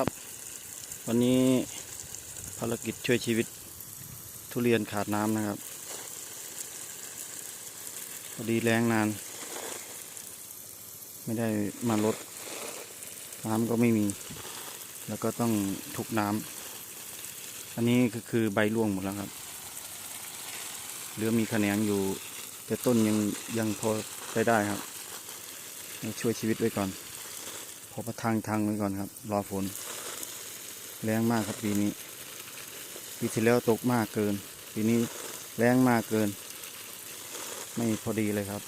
ครับ วันนี้ภารกิจช่วยชีวิตทุเรียนขาดน้ำนะครับพอดีแรงนาน ไม่ได้มาลด น้ำก็ไม่มี แล้วก็ต้องทุกน้ำอันนี้ก็คือใบร่วงหมดแล้วครับเหลือมีแขนงอยู่ แต่ต้นยังยังพอใช้ได้ครับ ช่วยชีวิตไว้ก่อน พอประทังทางไว้ก่อนครับ รอฝน แรงมากครับปีนี้ ปีที่แล้วตกมากเกิน ปีนี้แรงมากเกิน ไม่พอดีเลยครับ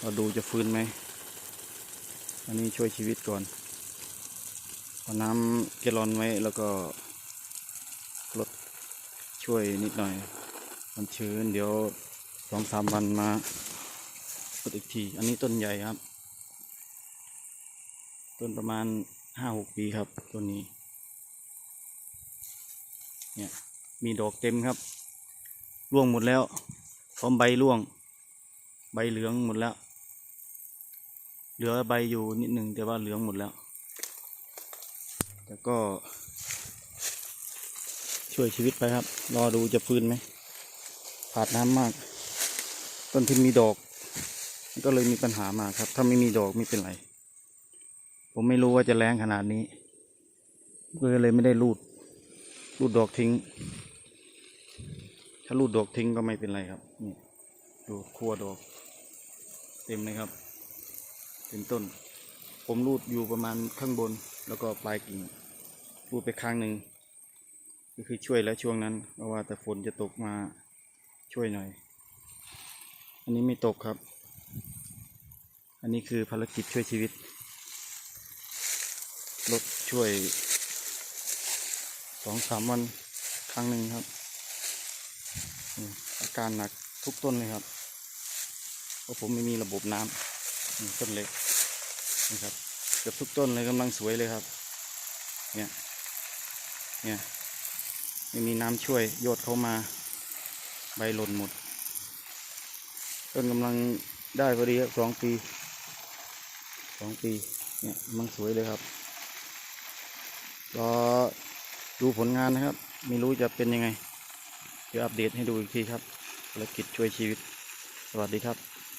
เราดูจะฟื้นไหม อันนี้ช่วยชีวิตก่อนเอาน้ำแกลอนไว้แล้วก็ลดช่วยนิดหน่อย มันชื้นเดี๋ยวสองสามวันมา ลดอีกที อันนี้ต้นใหญ่ครับ ต้นประมาณห้าหกปีครับต้นนี้ เนี่ยมีดอกเต็มครับ ร่วงหมดแล้ว พร้อมใบร่วง ใบเหลืองหมดแล้ว เหลือใบอยู่นิดหนึ่งแต่ว่าเหลืองหมดแล้ว แต่ก็ ช่วยชีวิตไปครับ รอดูจะฟื้นไหมขาดน้ำมาก ต้นที่มีดอก ก็เลยมีปัญหามาครับ ถ้าไม่มีดอกไม่เป็นไร ผมไม่รู้ว่าจะแรงขนาดนี้ก็เลยไม่ได้รูด รูดดอกทิ้ง ถ้ารูดดอกทิ้งก็ไม่เป็นไรครับ นี่ดูขั้วดอก เต็มเลยครับเต็มต้น ผมรูดอยู่ประมาณข้างบน แล้วก็ปลายกิ่งรูดไปข้างหนึ่งก็คือช่วยแล้วช่วงนั้น เพราะว่าแต่ฝนจะตกมาช่วยหน่อย อันนี้ไม่ตกครับ อันนี้คือภารกิจช่วยชีวิต รถช่วยสองสามวันครั้งหนึ่งครับ อาการหนักทุกต้นเลยครับ เพราะผมไม่มีระบบน้ำต้นเล็กนี่ครับเกือบทุกต้นเลยกำลังสวยเลยครับ เนี่ย เนี่ยไม่มีน้ำช่วยโยดเข้ามาใบหล่นหมด ต้นกำลังได้พอดีครับสองปี สองปีเนี่ยมังสวยเลยครับรอดูผลงานนะครับ ไม่รู้จะเป็นยังไง เดี๋ยวอัปเดตให้ดูอีกทีครับภารกิจช่วยชีวิต สวัสดีครับ